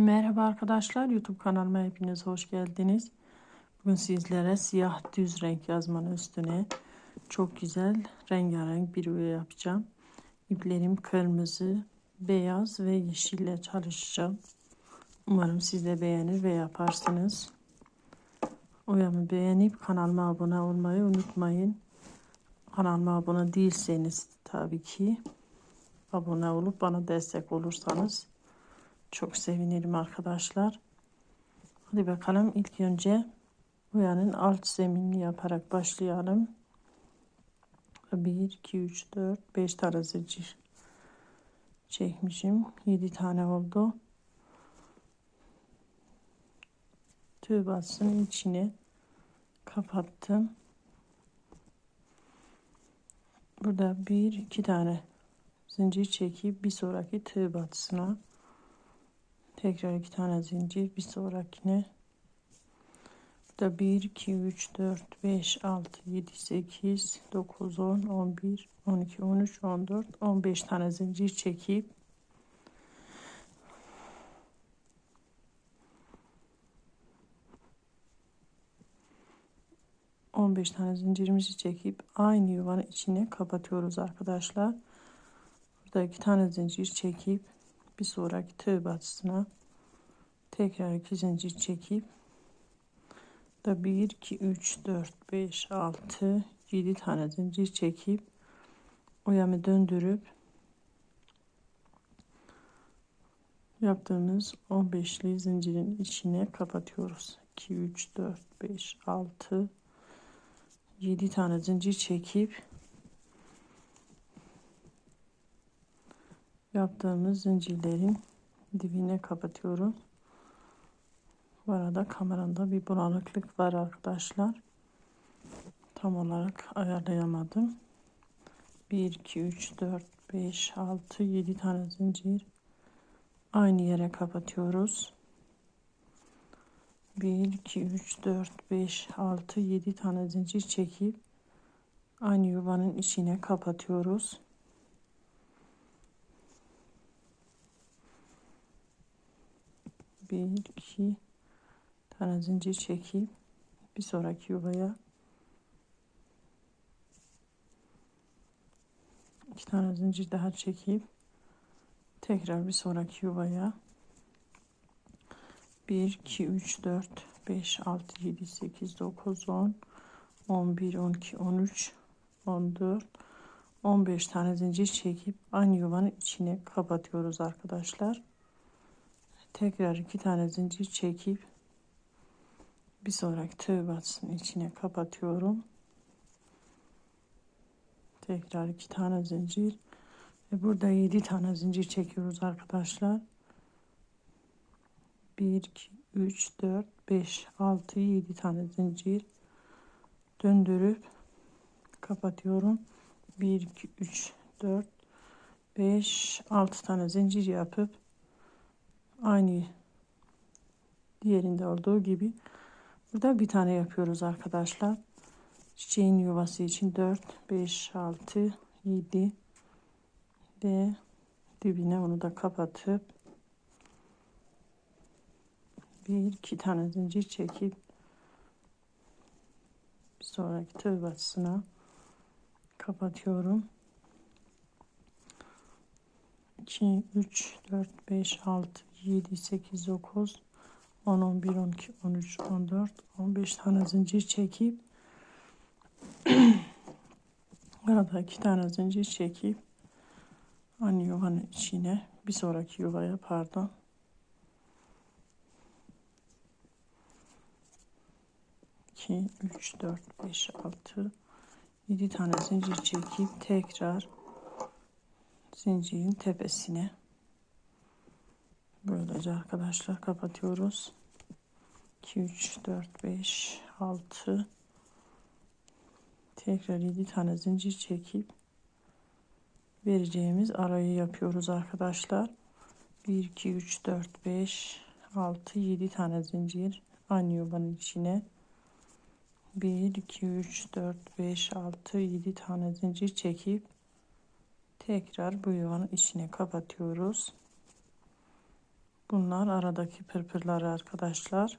Merhaba arkadaşlar YouTube kanalıma hepiniz hoş geldiniz. Bugün sizlere siyah düz renk yazmanın üstüne çok güzel rengarenk bir üye yapacağım. İplerim kırmızı, beyaz ve yeşille çalışacağım. Umarım siz de beğenir ve yaparsınız. Uyamı beğenip kanalıma abone olmayı unutmayın. Kanalıma abone değilseniz tabii ki abone olup bana destek olursanız çok sevinirim arkadaşlar. Hadi bakalım ilk önce uyanın alt zeminini yaparak başlayalım. 1, 2, 3, 4, 5 tane zincir çekmişim. 7 tane oldu. Tığ bassın içine kapattım. Burada bir iki tane zincir çekip bir sonraki tığ batısına Tekrar iki tane zincir bir sonrakine. Burada 1, 2, 3, 4, 5, 6, 7, 8, 9, 10, 11, 12, 13, 14, 15 tane zincir çekip on beş tane zincirimizi çekip aynı yuvanın içine kapatıyoruz arkadaşlar. Burada iki tane zincir çekip bir sonraki tığ batısına tekrar iki zincir çekip da 1 2 3 4 5 6 7 tane zincir çekip oyamı döndürüp yaptığımız 15'li zincirin içine kapatıyoruz. 2 3 4 5 6 7 tane zincir çekip yaptığımız zincirlerin dibine kapatıyorum. Bu arada kameramda bir bulanıklık var arkadaşlar. Tam olarak ayarlayamadım. 1, 2, 3, 4, 5, 6, 7 tane zincir. Aynı yere kapatıyoruz. 1, 2, 3, 4, 5, 6, 7 tane zincir çekip aynı yuvanın içine kapatıyoruz. Bir, iki tane zincir çekip bir sonraki yuvaya. İki tane zincir daha çekip tekrar bir sonraki yuvaya. 1 2 3 4 5 6 7 8 9 10 11 12 13 14 15 tane zincir çekip aynı yuvanın içine kapatıyoruz arkadaşlar tekrar iki tane zincir çekip bir sonraki tığ batısının içine kapatıyorum. Tekrar iki tane zincir. Ve burada yedi tane zincir çekiyoruz arkadaşlar. 1 2 3 4 5 6 7 tane zincir döndürüp kapatıyorum. 1 2 3 4 5 6 tane zincir yapıp aynı diğerinde olduğu gibi. Burada bir tane yapıyoruz arkadaşlar. Çiçeğin yuvası için 4 5 6 7 ve dibine onu da kapatıp bir iki tane zincir çekip bir sonraki tığ batısına kapatıyorum 2 3 4 5 6 7 8 9 10 11 12 13 14 15 tane zincir çekip arada iki tane zincir çekip aynı yuvanın içine bir sonraki yuvaya pardon. 2 3 4 5 6 7 tane zincir çekip tekrar zincirin tepesine. Böylece arkadaşlar kapatıyoruz. 2 3 4 5 6 tekrar 7 tane zincir çekip vereceğimiz arayı yapıyoruz arkadaşlar. 1 2 3 4 5 6 7 tane zincir aynı yuvanın içine. 1 2 3 4 5 6 7 tane zincir çekip tekrar bu yuvanın içine kapatıyoruz Bunlar aradaki pırpırları arkadaşlar.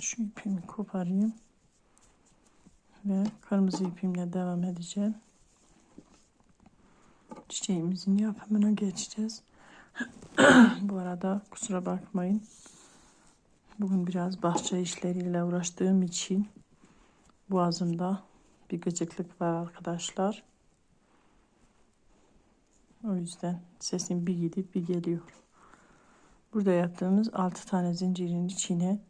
Şu ipimi koparayım. Ve kırmızı ipimle devam edeceğim. Çiçeğimizin yapımına geçeceğiz. Bu arada kusura bakmayın. Bugün biraz bahçe işleriyle uğraştığım için boğazımda bir gıcıklık var arkadaşlar. O yüzden sesim bir gidip bir geliyor. Burada yaptığımız 6 tane zincirin içine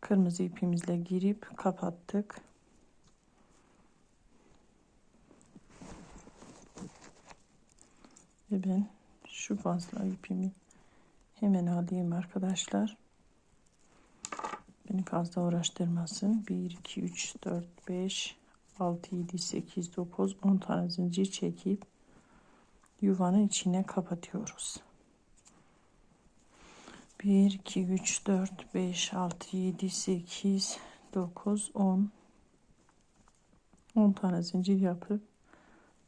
kırmızı ipimizle girip kapattık. Ve ben şu fazla ipimi hemen alayım arkadaşlar. Beni fazla uğraştırmasın. 1, 2, 3, 4, 5, 6, 7, 8, 9, 10 tane zincir çekip yuvanın içine kapatıyoruz. 1, 2, 3, 4, 5, 6, 7, 8, 9, 10. 10 tane zincir yapıp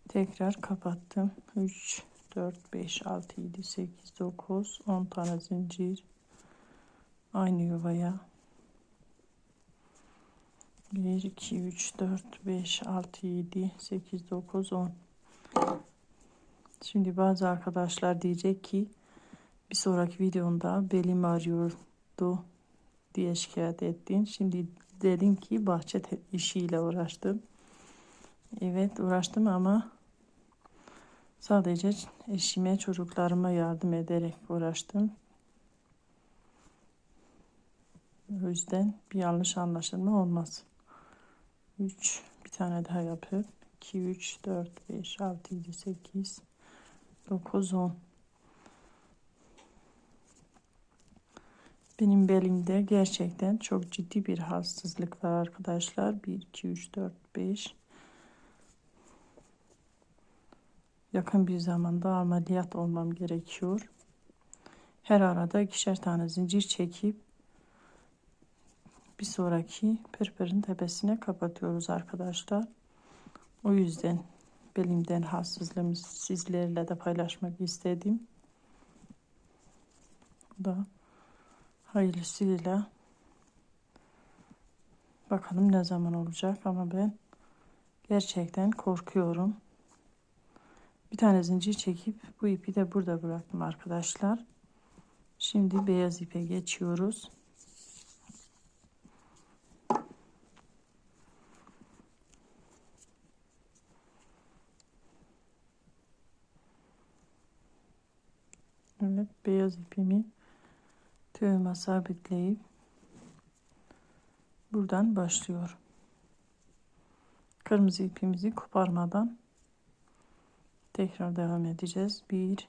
tekrar kapattım. 3, 4, 5, 6, 7, 8, 9, 10 tane zincir aynı yuvaya 1, 2, 3, 4, 5, 6, 7, 8, 9, 10 Şimdi bazı arkadaşlar diyecek ki bir sonraki videomda belim ağrıyordu diye şikayet ettin. Şimdi dedin ki bahçe işiyle uğraştım. Evet uğraştım ama sadece eşime çocuklarıma yardım ederek uğraştım. O yüzden bir yanlış anlaşılma olmaz. 3 bir tane daha yapıp 2 3 4 5 6 7 8 9 10 Benim belimde gerçekten çok ciddi bir hassızlık var arkadaşlar. 1 2 3 4 5 Yakın bir zamanda ameliyat olmam gerekiyor. Her arada ikişer tane zincir çekip bir sonraki pırpırın tepesine kapatıyoruz arkadaşlar. O yüzden belimden hassızlığımı sizlerle de paylaşmak istedim. Bu da hayırlısıyla bakalım ne zaman olacak ama ben gerçekten korkuyorum. Bir tane zincir çekip bu ipi de burada bıraktım arkadaşlar. Şimdi beyaz ipe geçiyoruz. Evet beyaz ipimi tığıma sabitleyip buradan başlıyorum. Kırmızı ipimizi koparmadan tekrar devam edeceğiz. Bir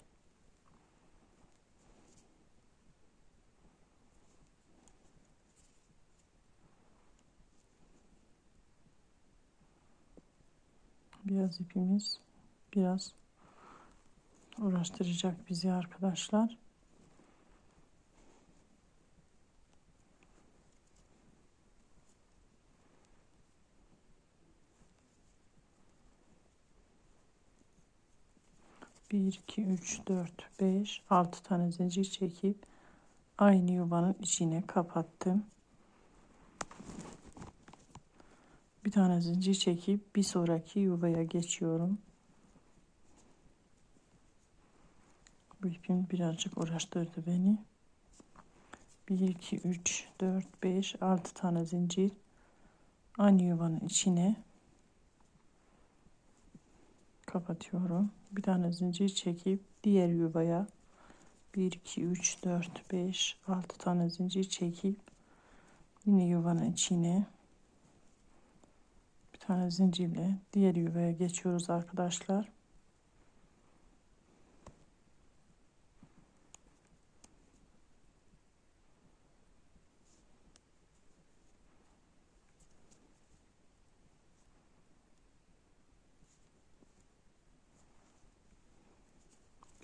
beyaz ipimiz biraz uğraştıracak bizi arkadaşlar. Bir, iki, üç, dört, beş, altı tane zincir çekip aynı yuvanın içine kapattım. Bir tane zincir çekip bir sonraki yuvaya geçiyorum. Bu ipim birazcık uğraştırdı beni. 1, 2, 3, 4, 5, 6 tane zincir. Aynı yuvanın içine kapatıyorum. Bir tane zincir çekip diğer yuvaya 1, 2, 3, 4, 5, 6 tane zincir çekip yine yuvanın içine bir tane zincirle diğer yuvaya geçiyoruz arkadaşlar.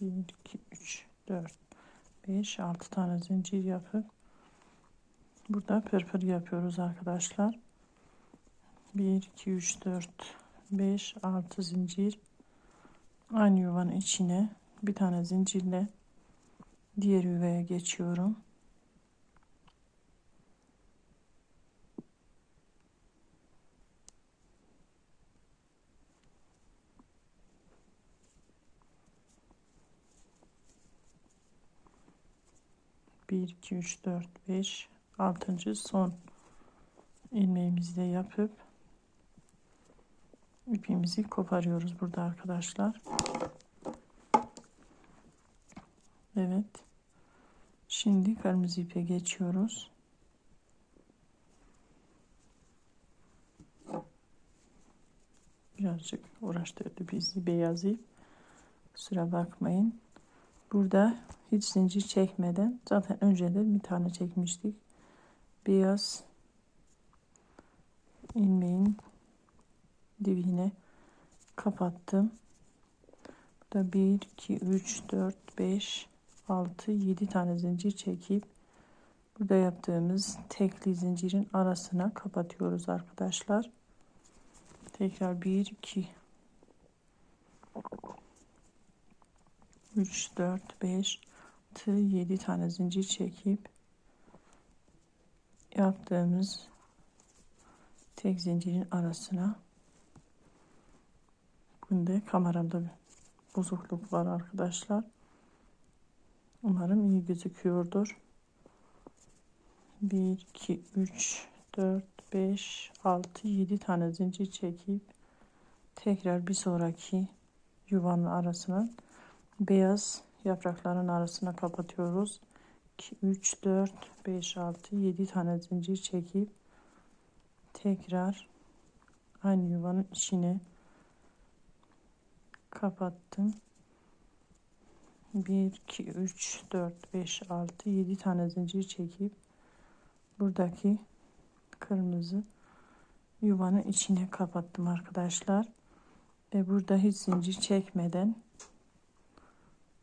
Bir, iki, üç, dört, beş, altı tane zincir yapıp burada pırpır yapıyoruz arkadaşlar. 1 2 3 4 5 6 zincir aynı yuvanın içine bir tane zincirle diğer yuvaya geçiyorum. Bir, iki, üç, dört, beş, altıncı son ilmeğimizi de yapıp ipimizi koparıyoruz burada arkadaşlar. Evet. Şimdi kırmızı ipe geçiyoruz. Birazcık uğraştırdı bizi beyaz ip. Kusura bakmayın. Burada hiç zincir çekmeden zaten önceden bir tane çekmiştik. Beyaz ilmeğin dibine kapattım. Burada 1 2 3 4 5 6 7 tane zincir çekip burada yaptığımız tekli zincirin arasına kapatıyoruz arkadaşlar. Tekrar 1 2 3 4 5 6 7 tane zincir çekip yaptığımız tek zincirin arasına bunda kameramda bozukluk var arkadaşlar. Umarım iyi gözüküyordur. 1 2 3 4 5 6 7 tane zincir çekip tekrar bir sonraki yuvanın arasına beyaz yaprakların arasına kapatıyoruz. 2 3 4 5 6 7 tane zincir çekip tekrar aynı yuvanın içine kapattım. 1 2 3 4 5 6 7 tane zincir çekip buradaki kırmızı yuvanın içine kapattım arkadaşlar. Ve burada hiç zincir çekmeden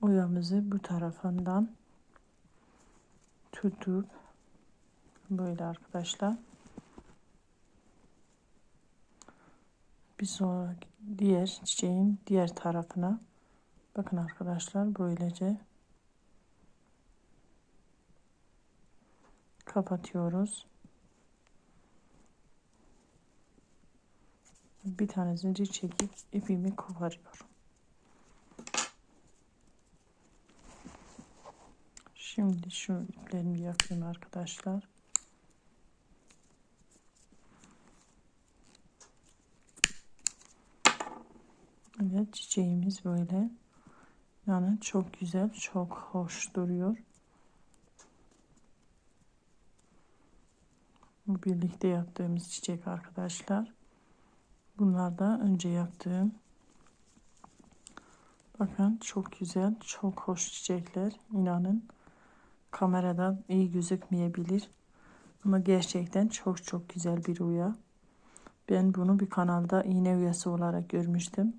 oyamızı bu tarafından tutup böyle arkadaşlar bir sonraki diğer çiçeğin diğer tarafına bakın arkadaşlar böylece kapatıyoruz. Bir tane zincir çekip ipimi koparıyorum. Şimdi şu iplerimi yakayım arkadaşlar. Evet çiçeğimiz böyle. Yani çok güzel, çok hoş duruyor. Bu birlikte yaptığımız çiçek arkadaşlar. Bunlar da önce yaptığım. Bakın çok güzel, çok hoş çiçekler. İnanın kameradan iyi gözükmeyebilir. Ama gerçekten çok çok güzel bir rüya. Ben bunu bir kanalda iğne üyesi olarak görmüştüm.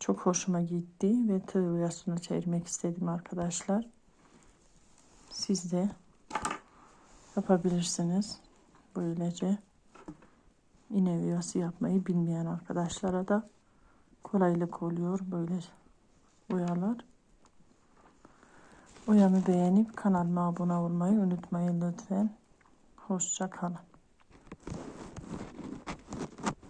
Çok hoşuma gitti ve tığ uyasını çevirmek istedim arkadaşlar. Siz de yapabilirsiniz. Böylece iğne üyası yapmayı bilmeyen arkadaşlara da kolaylık oluyor böyle uyarlar. Uyamı beğenip kanalıma abone olmayı unutmayın lütfen. Hoşça kalın.